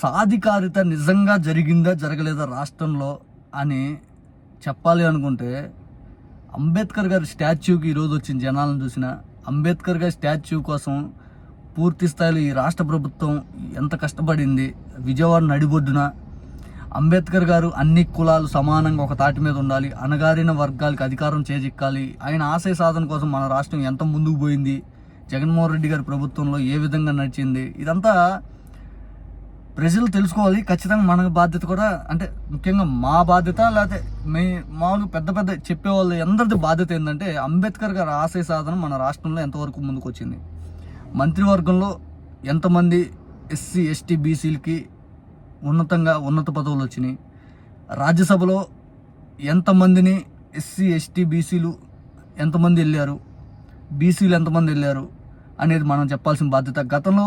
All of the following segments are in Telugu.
సాధికారిత నిజంగా జరిగిందా జరగలేదా రాష్ట్రంలో అని చెప్పాలి అనుకుంటే అంబేద్కర్ గారి స్టాచ్యూకి ఈరోజు వచ్చిన జనాలను చూసిన అంబేద్కర్ గారి స్టాచ్యూ కోసం పూర్తి స్థాయిలో ఈ రాష్ట్ర ప్రభుత్వం ఎంత కష్టపడింది విజయవాడ నడిబొడ్డున అంబేద్కర్ గారు అన్ని కులాలు సమానంగా ఒక తాటి మీద ఉండాలి అణగారిన వర్గాలకు అధికారం చేజిక్కాలి ఆయన ఆశయ సాధన కోసం మన రాష్ట్రం ఎంత ముందుకు పోయింది జగన్మోహన్ రెడ్డి గారి ప్రభుత్వంలో ఏ విధంగా నడిచింది ఇదంతా ప్రజలు తెలుసుకోవాలి. ఖచ్చితంగా మన బాధ్యత కూడా అంటే ముఖ్యంగా మా బాధ్యత లేకపోతే మే మామూలు పెద్ద పెద్ద చెప్పేవాళ్ళు అందరిది బాధ్యత ఏంటంటే అంబేద్కర్ గారు ఆశయ సాధన మన రాష్ట్రంలో ఎంతవరకు ముందుకు వచ్చింది మంత్రివర్గంలో ఎంతమంది ఎస్సీ ఎస్టీ బీసీలకి ఉన్నతంగా ఉన్నత పదవులు వచ్చినాయి. రాజ్యసభలో ఎంతమందిని ఎస్సీ ఎస్టీ బీసీలు ఎంతమంది వెళ్ళారు బీసీలు ఎంతమంది వెళ్ళారు అనేది మనం చెప్పాల్సిన బాధ్యత. గతంలో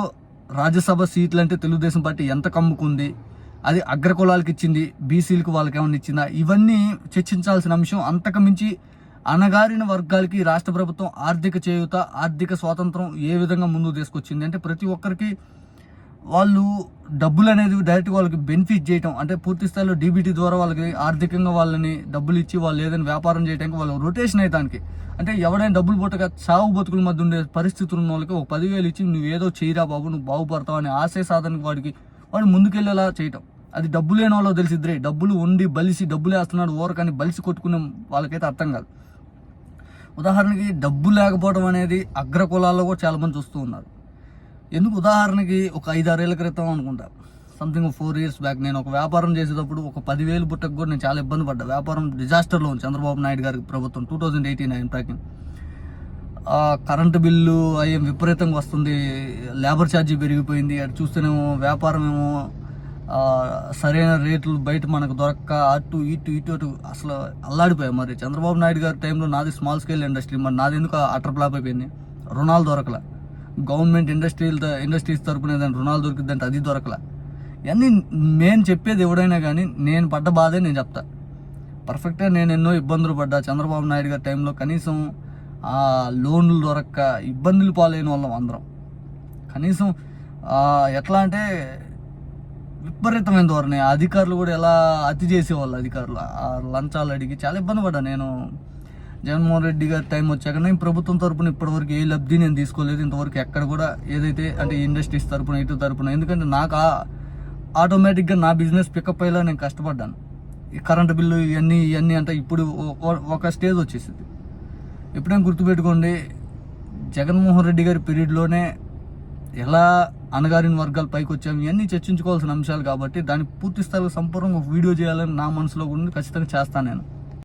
రాజ్యసభ సీట్లు అంటే తెలుగుదేశం పార్టీ ఎంత కమ్ముకుంది? అది అగ్రకులాలకు ఇచ్చింది బీసీలకు వాళ్ళకి ఏమైనా ఇచ్చిందా? ఇవన్నీ చర్చించాల్సిన అంశం అంతకు మించి అణగారిన వర్గాలకి రాష్ట్ర ప్రభుత్వం ఆర్థిక చేయూత ఆర్థిక స్వాతంత్రం ఏ విధంగా ముందుకు తీసుకొచ్చింది? అంటే ప్రతి ఒక్కరికి వాళ్ళు డబ్బులు అనేది డైరెక్ట్ వాళ్ళకి బెనిఫిట్ చేయటం అంటే పూర్తి స్థాయిలో డీబీటీ ద్వారా వాళ్ళకి ఆర్థికంగా వాళ్ళని డబ్బులు ఇచ్చి వాళ్ళు ఏదైనా వ్యాపారం చేయడానికి వాళ్ళు రొటేషన్ అయ్యడానికి అంటే ఎవడైనా డబ్బులు పుట్టక చావు బతుకుల మధ్య ఉండే పరిస్థితులు ఉన్న వాళ్ళకి ఒక పదివేలు ఇచ్చి నువ్వు ఏదో చేయరా బాబు నువ్వు బాగుపడతావు అనే ఆశయ సాధనకి వాడికి వాడు ముందుకెళ్ళేలా చేయటం. అది డబ్బు లేని వాళ్ళు తెలిసిద్దరే. డబ్బులు ఉండి బలిసి డబ్బులు వేస్తున్నాడు ఓరకని బలిసి కొట్టుకునే వాళ్ళకైతే అర్థం కాదు. ఉదాహరణకి డబ్బు లేకపోవడం అనేది అగ్ర కులాల్లో కూడా చాలా మంది చూస్తూ ఉన్నారు. ఎందుకు ఉదాహరణకి ఒక ఐదారేళ్ళ క్రితం అనుకుంటా. సంథింగ్ ఫోర్ ఇయర్స్ బ్యాక్ నేను ఒక వ్యాపారం చేసేటప్పుడు ఒక పదివేలు పుట్టకు కూడా నేను చాలా ఇబ్బంది పడ్డా. వ్యాపారం డిజాస్టర్లో ఉంది. చంద్రబాబు నాయుడు గారి ప్రభుత్వం two thousand eighteen nine packing current bill అయ్యే విపరీతంగా వస్తుంది. లేబర్ ఛార్జీ పెరిగిపోయింది. అటు చూస్తేనేమో వ్యాపారం ఏమో సరైన రేట్లు బయట మనకు దొరక్క అటు ఇటు ఇటు అటు అసలు అల్లాడిపోయాయి మరి. చంద్రబాబు నాయుడు గారి టైంలో నాది స్మాల్ స్కేల్ ఇండస్ట్రీ మరి నాది ఎందుకు అటర్ ఫ్లాప్ అయిపోయింది? రుణాలు దొరకలే. గవర్నమెంట్ ఇండస్ట్రీల ఇండస్ట్రీస్ తరపున ఏదైనా రుణాలు దొరికిద్దంటే అది దొరకల. ఇవన్నీ నేను చెప్పేది ఎవడైనా కానీ నేను పడ్డ బాధే నేను చెప్తా. పర్ఫెక్ట్గా నేను ఎన్నో ఇబ్బందులు పడ్డా చంద్రబాబు నాయుడు గారి టైంలో కనీసం ఆ లోన్లు దొరక్క ఇబ్బందులు పాలైన వాళ్ళం అందరం. కనీసం ఎట్లా అంటే విపరీతమైన ధోరణి. ఆ అధికారులు కూడా ఎలా అతి చేసేవాళ్ళు అధికారులు. ఆ లంచాలు అడిగి చాలా ఇబ్బంది పడ్డా నేను. జగన్మోహన్ రెడ్డి గారి టైం వచ్చాక నేను ప్రభుత్వం తరపున ఇప్పటివరకు ఏ లబ్ధి నేను తీసుకోలేదు. ఇంతవరకు ఎక్కడ కూడా ఏదైతే అంటే ఇండస్ట్రీస్ తరపున ఇటు తరపున ఎందుకంటే నాకు ఆ ఆటోమేటిక్గా నా బిజినెస్ పికప్ అయ్యేలా నేను కష్టపడ్డాను. ఈ కరెంటు బిల్లు ఇవన్నీ ఇవన్నీ అంటే ఇప్పుడు ఒ- ఒక స్టేజ్ వచ్చేసింది. ఎప్పుడైనా గుర్తుపెట్టుకోండి జగన్మోహన్ రెడ్డి గారి పీరియడ్లోనే ఎలా అణగారిన వర్గాలు పైకి వచ్చాము ఇవన్నీ చర్చించుకోవాల్సిన అంశాలు కాబట్టి దాన్ని పూర్తి స్థాయిలో సంపూర్ణంగా వీడియో చేయాలని నా మనసులో కూడా ఖచ్చితంగా చేస్తాను నేను.